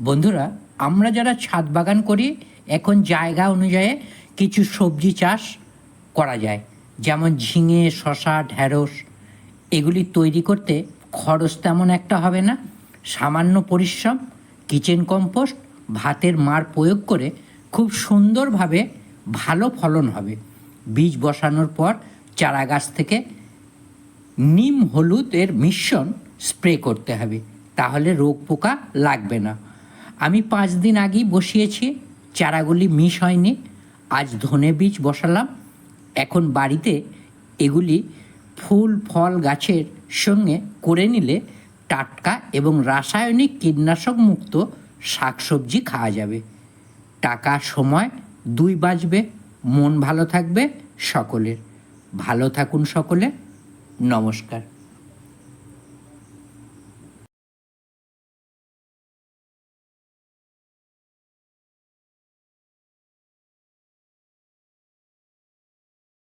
বন্ধুরা, আমরা যারা ছাদ বাগান করি, এখন জায়গা অনুযায়ী কিছু সবজি চাষ করা যায়। যেমন ঝিঙে শশা ঢ্যাঁড়স, এগুলি তৈরি করতে খরচ তেমন একটা হবে না। সামান্য পরিশ্রম, কিচেন কম্পোস্ট, ভাতের মার প্রয়োগ করে খুব সুন্দরভাবে ভালো ফলন হবে। বীজ বসানোর পর চারা গাছ থেকে নিম হলুদের মিশ্রণ স্প্রে করতে হবে। তাহলে রোগ পোকা লাগবে না। আমি পাঁচ দিন আগেই বসিয়েছি, চারাগুলি মিস হয়নি, আজ ধনে বীজ বসালাম। এখন বাড়িতে এগুলি ফুল, ফল গাছের সঙ্গে করে নিলে টাটকা এবং রাসায়নিক কীটনাশক মুক্ত শাকসবজি খাওয়া যাবে। টাকা, সময়, দুই বাঁচবে, মন ভালো থাকবে সকলের। ভালো থাকুন সকলে, নমস্কার।